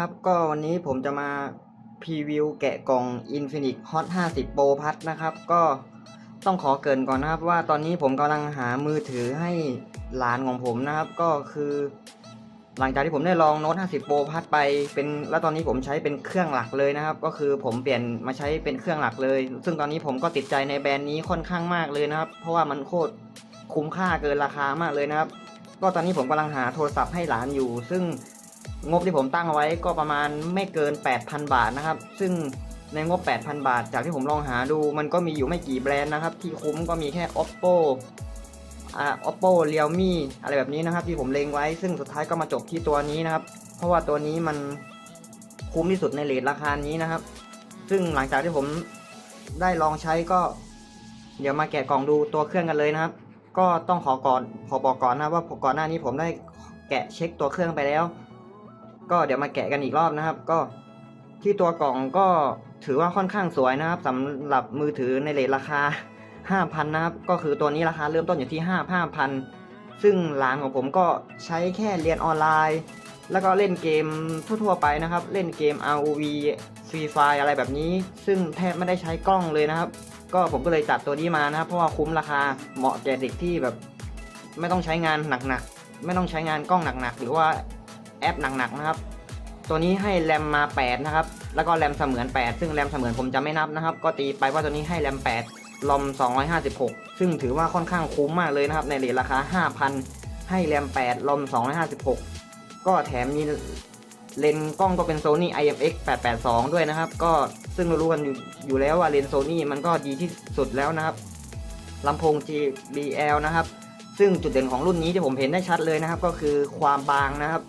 ครับก็วันนี้ผมจะมาพรีวิวแกะกล่อง Infinix Hot 50 Pro พัดนะครับ ก็ต้องขอเกินก่อนนะครับ ว่าตอนนี้ผมกำลังหามือถือให้หลานของผมนะครับ ก็คือ หลังจากที่ผมได้ลองโน้ต50 Pro พัดไปเป็นแล้วตอนนี้ผมใช้เป็นเครื่องหลักเลยนะครับ ก็คือผมเปลี่ยนมาใช้เป็นเครื่องหลักเลย ซึ่งตอนนี้ผมก็ติดใจในแบรนด์นี้ค่อนข้างมากเลยนะครับ เพราะว่ามันโคตรคุ้มค่าเกินราคามากเลยนะครับ ก็ตอนนี้ผมกำลังหาโทรศัพท์ให้หลานอยู่ ซึ่ง งบที่ผมตั้งเอาไว้ก็ประมาณไม่เกิน 8,000 บาทนะครับ ซึ่งในงบ 8,000 บาท จากที่ผมลองหาดู มันก็มีอยู่ไม่กี่แบรนด์นะครับ ที่คุ้มก็มีแค่ oppo อ่า oppo realme อะไรแบบนี้นะครับ ที่ผมเล็งไว้ ซึ่งสุดท้ายก็มาจบที่ตัวนี้นะครับ เพราะว่าตัวนี้มันคุ้มที่สุดในเรทราคานี้นะครับ ซึ่งหลังจากที่ผมได้ลองใช้ก็ เดี๋ยวมาแกะกล่องดูตัวเครื่องกันเลยนะครับ ก็ต้องขอก่อนขอบอกก่อนนะว่าก่อนหน้านี้ผมได้แกะเช็คตัวเครื่องไปแล้ว ก็เดี๋ยวมาแกะกันอีกรอบนะครับ ก็ที่ตัวกล่องก็ถือว่าค่อนข้างสวยนะครับสำหรับมือถือในเรทราคา 5,000 นะครับ ก็คือตัวนี้ราคาเริ่มต้นอยู่ที่ 5 5,000 ซึ่งหลานของผมก็ใช้แค่เรียนออนไลน์ แล้วก็เล่นเกมทั่วๆไปนะครับ เล่นเกม ROV Free Fire อะไรแบบนี้ ซึ่งแทบไม่ได้ใช้กล้องเลยนะครับ ก็ผมก็เลยจัดตัวนี้มานะครับ เพราะว่าคุ้มราคาเหมาะแก่เด็กที่แบบ ไม่ต้องใช้งานหนักๆไม่ต้องใช้งานกล้องหนักๆหรือว่า แอปหนักๆนะครับ ตัวนี้ให้แรมมา 8 นะครับ แล้วก็แรมเสมือน 8 ซึ่งแรมเสมือนผมจะไม่นับนะครับ ก็ตีไปว่าตัวนี้ให้แรม 8 ลอม 256 ซึ่งถือว่าค่อนข้างคุ้มมากเลยนะครับ ในเรทราคา 5,000 ให้แรม 8 ลอม 256 ก็แถมมีเลนส์กล้องก็เป็น Sony IMX 882 ด้วยนะครับ ก็ซึ่งรารู้กันอยู่แล้วว่าเลนส์ Sony มันก็ดีที่สุดแล้วนะครับลำโพง JBL นะครับ ซึ่งจุดเด่นของรุ่นนี้ที่ผมเห็นได้ชัดเลยนะครับ ก็คือความบางนะครับ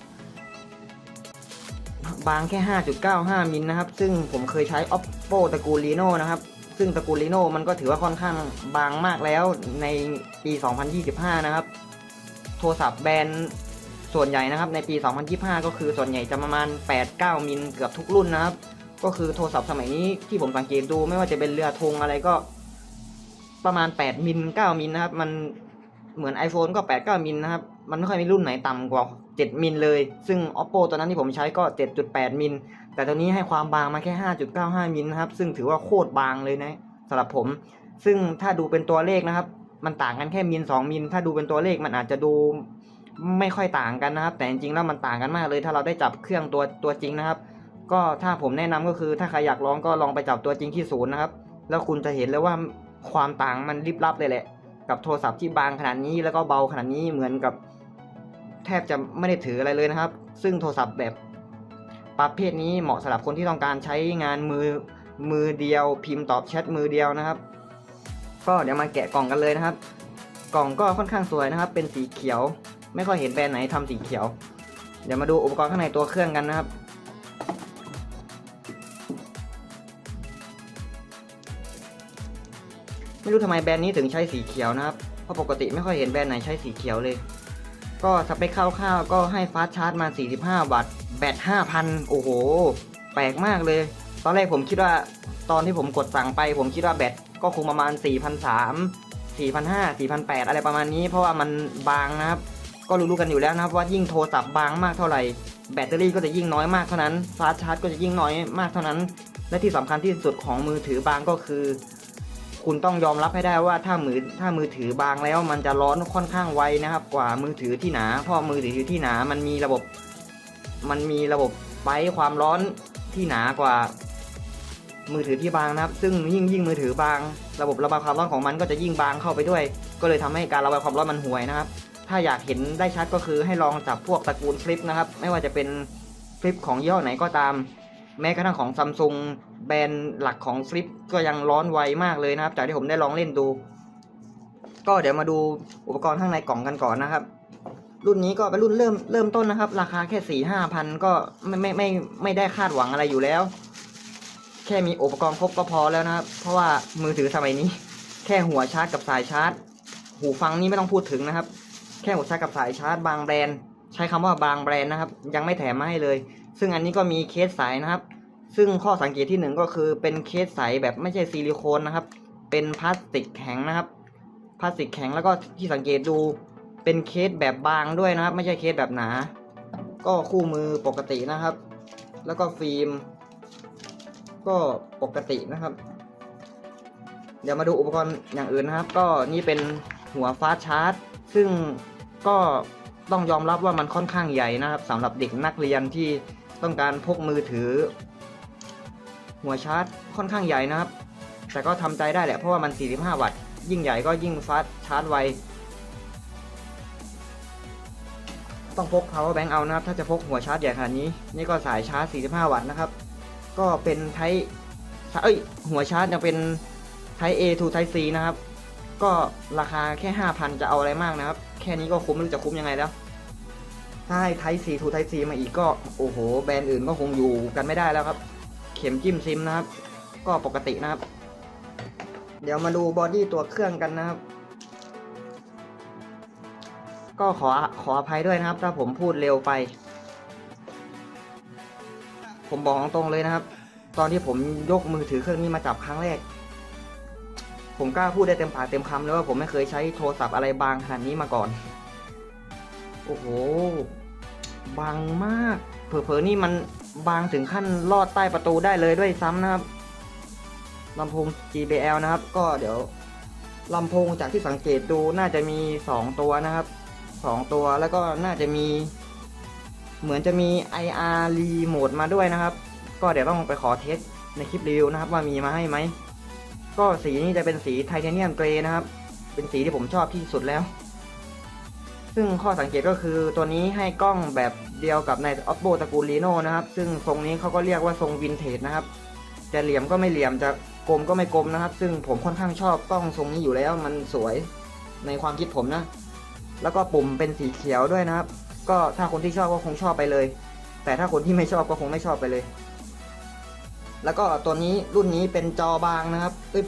บางแค่ 5.95 มิลนะครับ ซึ่งผมเคยใช้ oppo ตระกูล reno นะครับ ซึ่งตระกูล reno มันก็ถือว่าค่อนข้างบางมากแล้วในปี 2025 นะครับ โทรศัพท์แบรนด์ส่วนใหญ่นะครับ ในปี 2025 ก็คือส่วนใหญ่จะประมาณ 8-9 มิลเกือบทุกรุ่นนะครับ ก็คือโทรศัพท์สมัยนี้ที่ผมสังเกตดูไม่ว่าจะเป็นเรือธงอะไรก็ประมาณ 8 มิล 9 มิลนะครับ มัน เหมือน iPhone ก็ 8 9 มิลนะครับ มันไม่ค่อยมีรุ่นไหนต่ำกว่า 7 มิลเลย ซึ่ง oppo ตัวนั้นที่ผมใช้ก็ 7.8 มิล แต่ตัวนี้ให้ความบางมาแค่ 5.95 มิลนะครับ ซึ่งถือว่าโคตรบางเลยนะสำหรับผม ซึ่งถ้าดูเป็นตัวเลขนะครับ มันต่างกันแค่มิล 2 มิล ถ้าดูเป็นตัวเลขมันอาจจะดูไม่ค่อยต่างกันนะครับ แต่จริงๆแล้วมันต่างกันมากเลย ถ้าเราได้จับเครื่องตัวตัวจริงนะครับ ก็ถ้าผมแนะนำก็คือถ้าใครอยากลองก็ลองไปจับตัวจริงที่ศูนย์นะครับ แล้วคุณจะเห็นเลยว่าความต่างมันริบลับเลยแหละ กับโทรศัพท์ที่บางขนาดนี้แล้วก็เบาขนาดนี้เหมือนกับแทบจะไม่ได้ถืออะไรเลยนะครับ ซึ่งโทรศัพท์แบบประเภทนี้เหมาะสำหรับคนที่ต้องการใช้งานมือมือเดียว พิมพ์ตอบแชทมือเดียวนะครับ ก็เดี๋ยวมาแกะกล่องกันเลยนะครับ กล่องก็ค่อนข้างสวยนะครับ เป็นสีเขียว ไม่ค่อยเห็นแบรนด์ไหนทำสีเขียว เดี๋ยวมาดูอุปกรณ์ข้างในตัวเครื่องกันนะครับ ไม่รู้ทำไมแบรนด์นี้ถึงใช้สีเขียวนะครับ เพราะปกติไม่ค่อยเห็นแบรนด์ไหนใช้สีเขียวเลย ก็สเปคคร่าวๆก็ให้ฟาสชาร์จมา 45 วัตต์แบต 5,000 โอ้โห แปลกมากเลย ตอนแรกผมคิดว่าตอนที่ผมกดสั่งไป ผมคิดว่าแบตก็คงประมาณ 4,300 4,500 4,800 อะไรประมาณนี้ เพราะว่ามันบางนะครับ ก็รู้ๆกันอยู่แล้วนะครับว่ายิ่งโทรศัพท์บางมากเท่าไหร่ แบตเตอรี่ก็จะยิ่งน้อยมากเท่านั้นฟาสชาร์จก็จะยิ่งน้อยมากเท่านั้น และที่สำคัญที่สุดของมือถือบางก็คือ คุณต้องยอมรับให้ได้ว่าถ้ามือถ้ามือถือบางแล้วมันจะร้อนค่อนข้างไวนะครับ กว่ามือถือที่หนาเพราะมือถือที่หนามันมีระบบ มันมีระบบไฟความร้อนที่หนากว่า มือถือที่บางนะครับ ซึ่งยิ่งยิ่งมือถือบาง ระบบระบายความร้อนของมันก็จะยิ่งบางเข้าไปด้วย ก็เลยทำให้การระบายความร้อนมันห่วยนะครับ ถ้าอยากเห็นได้ชัดก็คือให้ลองจับพวกตระกูลฟลิปนะครับ ไม่ว่าจะเป็นฟลิปของยี่ห้อไหนก็ตาม แม้กระทั่งของซัมซุง แบรนด์หลักของฟลิปก็ยังร้อนไวมากเลยนะครับ จากที่ผมได้ลองเล่นดู ก็เดี๋ยวมาดูอุปกรณ์ข้างในกล่องกันก่อนนะครับ รุ่นนี้ก็เป็นรุ่นเริ่มเริ่มต้นนะครับ ราคาแค่สี่ห้าพันก็ไม่ไม่ไม่ไม่ได้คาดหวังอะไรอยู่แล้ว แค่มีอุปกรณ์ครบก็พอแล้วนะครับ เพราะว่ามือถือสมัยนี้ แค่หัวชาร์จกับสายชาร์จ หูฟังนี่ไม่ต้องพูดถึงนะครับ แค่หัวชาร์จกับสายชาร์จบางแบรนด์ใช้คำว่าบางแบรนด์นะครับ ยังไม่แถมมาให้เลย ซึ่งอันนี้ก็มีเคสสายนะครับ ซึ่งข้อสังเกตที่หนึ่งก็คือเป็นเคสใสแบบไม่ใช่ซิลิโคนนะครับ เป็นพลาสติกแข็งนะครับ พลาสติกแข็งแล้วก็ที่สังเกตดูเป็นเคสแบบบางด้วยนะครับ ไม่ใช่เคสแบบหนา ก็คู่มือปกตินะครับ แล้วก็ฟิล์ม ก็ปกตินะครับ เดี๋ยวมาดูอุปกรณ์อย่างอื่นนะครับ ก็นี่เป็นหัวฟ้าชาร์จ ซึ่งก็ต้องยอมรับว่ามันค่อนข้างใหญ่นะครับสำหรับเด็กนักเรียนที่ต้องการพกมือถือ หัวชาร์จค่อนข้างใหญ่นะครับ แต่ก็ทำใจได้แหละเพราะว่ามัน 45 วัตต์ ยิ่งใหญ่ก็ยิ่งฟาสชาร์จไว ต้องพก power bank เอานะครับ ถ้าจะพกหัวชาร์จใหญ่ขนาดนี้ นี่ก็สายชาร์จ 45 วัตต์นะครับ ก็เป็นไทเอ้ย หัวชาร์จยังเป็นไท A to Type C นะครับ ก็ราคาแค่ 5,000 จะเอาอะไรมากนะครับ แค่นี้ก็คุ้มไม่รู้จะคุ้มยังไงแล้วถ้าให้ Type C to Type C มาอีกก็ โอ้โห แบรนด์อื่นก็คงอยู่กันไม่ได้แล้วครับ ข็มจิ้มซิมนะครับ ก็ปกตินะครับ เดี๋ยวมาดูบอดี้ตัวเครื่องกันนะครับ ก็ขอขออภัยด้วยนะครับ ถ้าผมพูดเร็วไป ผมบอกตรงๆเลยนะครับ ตอนที่ผมยกมือถือเครื่องนี้มาจับครั้งแรก ผมกล้าพูดได้เต็มปากเต็มคำเลยว่าผมไม่เคยใช้โทรศัพท์อะไรบางขนาดนี้มาก่อน โอ้โหบางมาก เผลอๆนี่มัน บางถึงขั้นลอดใต้ประตูได้เลยด้วยซ้ำนะครับลำโพง JBL นะครับ ก็เดี๋ยวลำโพงจากที่สังเกตดูน่าจะมี 2 ตัวนะครับ 2 ตัวแล้วก็น่าจะมี เหมือนจะมี IR remote มาด้วยนะครับ ก็เดี๋ยวต้องไปขอเทสในคลิปรีวิวนะครับว่ามีมาให้ไหม ก็สีนี้จะเป็นสีไทเทเนียมเกรย์นะครับ เป็นสีที่ผมชอบที่สุดแล้ว ซึ่งข้อสังเกตก็คือตัวนี้ให้กล้องแบบ เดียวกับใน Oppo ตระกูล Reno นะครับ ซึ่งทรงนี้เขาก็เรียกว่าทรงวินเทจนะครับจะเหลี่ยมก็ไม่เหลี่ยมจะกลมก็ไม่กลมนะครับ ซึ่งผมค่อนข้างชอบกล้องทรงนี้อยู่แล้วมันสวยในความคิดผมนะ แล้วก็ปุ่มเป็นสีเขียวด้วยนะครับ ก็ถ้าคนที่ชอบก็คงชอบไปเลย แต่ถ้าคนที่ไม่ชอบก็คงไม่ชอบไปเลย แล้วก็ตัวนี้รุ่นนี้เป็นจอบางนะครับเอ้ย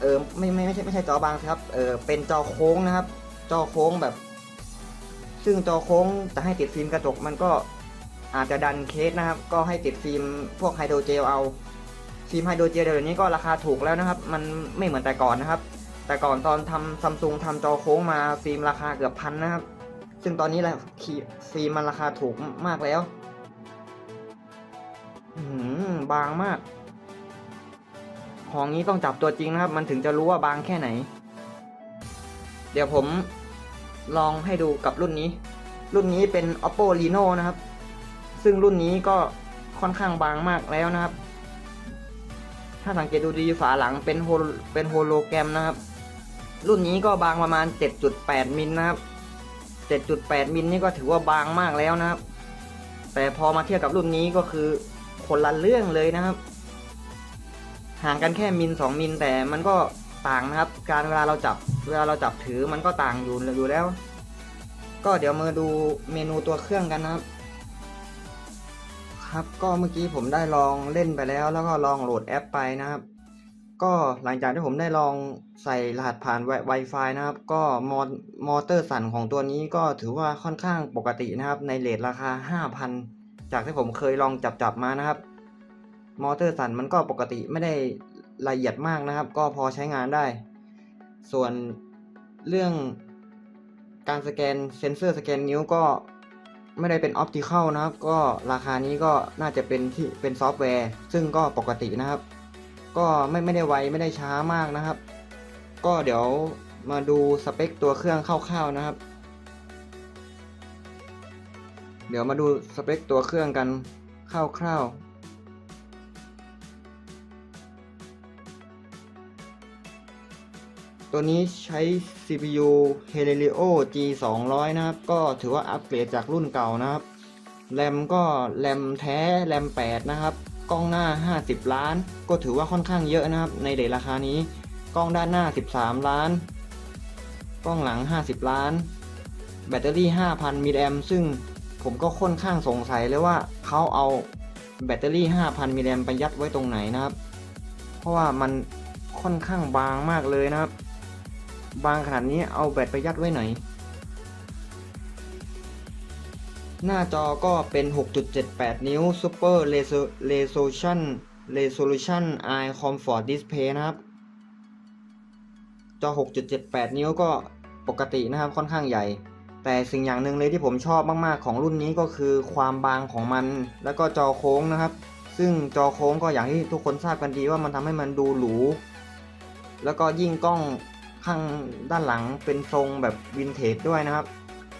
เออไม่ไม่ไม่ใช่ไม่ใช่จอบางครับเออเป็นจอโค้งนะครับ จอโค้งแบบ ซึ่งจอโค้งจะให้ติดฟิล์มกระจกมันก็อาจจะดันเคสนะครับ ก็ให้ติดฟิล์มพวกไฮโดรเจลเอา ฟิล์มไฮโดรเจลเดี๋ยวนี้ก็ราคาถูกแล้วนะครับ มันไม่เหมือนแต่ก่อนนะครับ แต่ก่อนตอนทำซัมซุงทำจอโค้งมาฟิล์มราคาเกือบพันนะครับ ซึ่งตอนนี้แหละฟิล์มมันราคาถูกมากแล้วบางมาก ของนี้ต้องจับตัวจริงนะครับ มันถึงจะรู้ว่าบางแค่ไหน เดี๋ยวผม ลองให้ดูกับรุ่นนี้ รุ่นนี้เป็น oppo reno นะครับ ซึ่งรุ่นนี้ก็ค่อนข้างบางมากแล้วนะครับ ถ้าสังเกตดูดีฝาหลังเป็นโฮเป็นโฮโลแกรมนะครับ รุ่นนี้ก็บางประมาณ 7.8 มิลนะครับ 7.8 มิลนี่ก็ถือว่าบางมากแล้วนะครับ แต่พอมาเทียบกับรุ่นนี้ก็คือคนละเรื่องเลยนะครับ ห่างกันแค่มิล2มิลแต่มันก็ ต่างนะครับ การเวลาเราจับเวลาเราจับถือมันก็ต่างอยู่อยู่แล้ว ก็เดี๋ยวมาดูเมนูตัวเครื่องกันนะครับ ครับก็เมื่อกี้ผมได้ลองเล่นไปแล้ว แล้วก็ลองโหลดแอปไปนะครับ ก็หลังจากที่ผมได้ลองใส่รหัสผ่าน Wi-Fi นะครับ ก็มอมอเตอร์สั่นของตัวนี้ก็ถือว่าค่อนข้างปกตินะครับ ในเลทราคา 5,000 จากที่ผมเคยลองจับจับมานะครับ มอเตอร์สั่นมันก็ปกติไม่ได้ ละเอียดมากนะครับ ก็พอใช้งานได้ ส่วนเรื่องการสแกนเซนเซอร์สแกนนิ้วก็ไม่ได้เป็นออปติคอลนะครับ ก็ราคานี้ก็น่าจะเป็นที่เป็นซอฟต์แวร์ ซึ่งก็ปกตินะครับ ก็ไม่ไม่ได้ไวไม่ได้ช้ามากนะครับ ก็เดี๋ยวมาดูสเปคตัวเครื่องคร่าวๆนะครับ เดี๋ยวมาดูสเปคตัวเครื่องกันคร่าวๆ ตัวนี้ใช้ CPU Helio G 2 0 0 นะครับ ก็ถือว่าอัปเกรดจากรุ่นเก่านะครับแรมก็แรมแท้แรม 8 นะครับ กล้องหน้า 50 ล้าน ก็ถือว่าค่อนข้างเยอะนะครับ ในเดทราคานี้ กล้องด้านหน้า 13 ล้าน กล้องหลัง 50 ล้าน แบตเตอรี่ 5,000มิลลิแอมซึ่งผมก็ค่อนข้างสงสัยเลยว่าเขาเอาแบตเตอรี่ 5,000มิลลิแอมไปยัดไว้ตรงไหนนะครับ เพราะว่ามันค่อนข้างบางมากเลยนะครับ บางขนาดนี้เอาแบตไปยัดไว้ไหน หน้าจอก็เป็น 6.78 นิ้ว Super Resolution Resolution Eye Comfort Display นะครับ จอ 6.78 นิ้วก็ปกตินะครับค่อนข้างใหญ่ แต่สิ่งอย่างหนึ่งเลยที่ผมชอบมากๆของรุ่นนี้ก็คือความบางของมัน แล้วก็จอโค้งนะครับ ซึ่งจอโค้งก็อย่างที่ทุกคนทราบกันดีว่ามันทำให้มันดูหรู แล้วก็ยิ่งกล้อง ข้างด้านหลังเป็นทรงแบบวินเทจด้วยนะครับ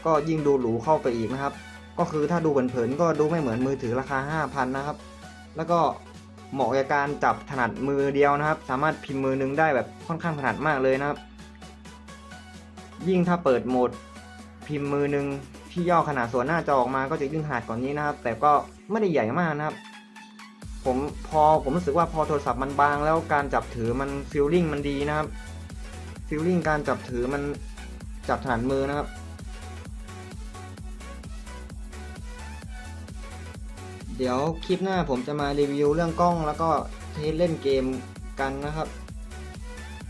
ก็ยิ่งดูหรูเข้าไปอีกนะครับ ก็คือถ้าดูเผินๆก็ดูไม่เหมือนมือถือราคา 5,000 นะครับ แล้วก็เหมาะกับการจับถนัดมือเดียวนะครับ สามารถพิมพ์มือนึงได้แบบค่อนข้างถนัดมากเลยนะครับ ยิ่งถ้าเปิดโหมดพิมพ์มือนึงที่ย่อขนาดส่วนหน้าจอออกมาก็จะยิ่งถนัดกว่านนี้นะครับ แต่ก็ไม่ได้ใหญ่มากนะครับ ผมพอผมรู้สึกว่าพอโทรศัพท์มันบางแล้วการจับถือมันฟีลลิ่งมันดีนะครับ ฟีลลิ่งการจับถือมันจับถนัดมือนะครับ เดี๋ยวคลิปหน้าผมจะมารีวิวเรื่องกล้องแล้วก็เทสเล่นเกมกันนะครับ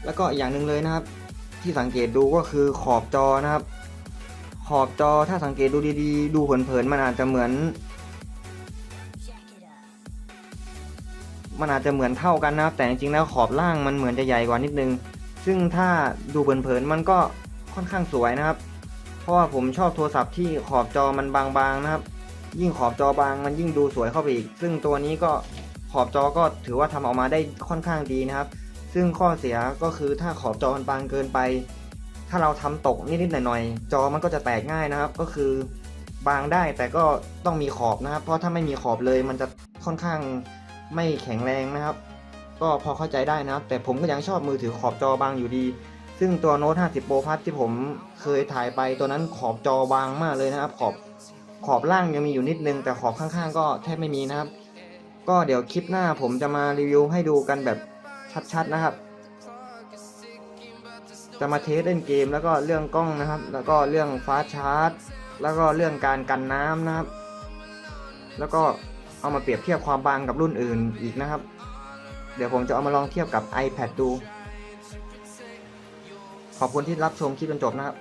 แล้วก็อีกอย่างหนึ่งเลยนะครับ ที่สังเกตดูก็คือขอบจอนะครับ ขอบจอถ้าสังเกตดูดีๆ ดูเผินๆมันอาจจะเหมือน มันอาจจะเหมือนเท่ากันนะครับ แต่จริงๆแล้วขอบล่างมันเหมือนจะใหญ่กว่านิดนึง ซึ่งถ้าดูเผินๆมันก็ค่อนข้างสวยนะครับ เพราะว่าผมชอบโทรศัพท์ที่ขอบจอมันบางๆนะครับ ยิ่งขอบจอบางมันยิ่งดูสวยเข้าไปอีก ซึ่งตัวนี้ก็ขอบจอก็ถือว่าทำออกมาได้ค่อนข้างดีนะครับ ซึ่งข้อเสียก็คือถ้าขอบจอมันบางเกินไป ถ้าเราทำตกนิดๆหน่อยๆจอมันก็จะแตกง่ายนะครับ ก็คือบางได้แต่ก็ต้องมีขอบนะครับ เพราะถ้าไม่มีขอบเลยมันจะค่อนข้างไม่แข็งแรงนะครับ ก็พอเข้าใจได้นะครับแต่ผมก็ยังชอบมือถือขอบจอบางอยู่ดี ซึ่งตัวโน้ต50 Pro Plus ที่ผมเคยถ่ายไปตัวนั้นขอบจอบางมากเลยนะครับ ขอบขอบล่างยังมีอยู่นิดนึง แต่ขอบข้างๆ ก็แทบไม่มีนะครับ ก็เดี๋ยวคลิปหน้าผมจะมารีวิวให้ดูกันแบบชัดๆนะครับ จะมาเทสเล่นเกมแล้วก็เรื่องกล้องนะครับ แล้วก็เรื่องฟ้าชาร์จ แล้วก็เรื่องการกันน้ำนะครับ แล้วก็เอามาเปรียบเทียบความบางกับรุ่นอื่นอีกนะครับ เดี๋ยวผมจะเอามาลองเทียบกับ iPad ดู ขอบคุณที่รับชมคลิปจนจบนะครับ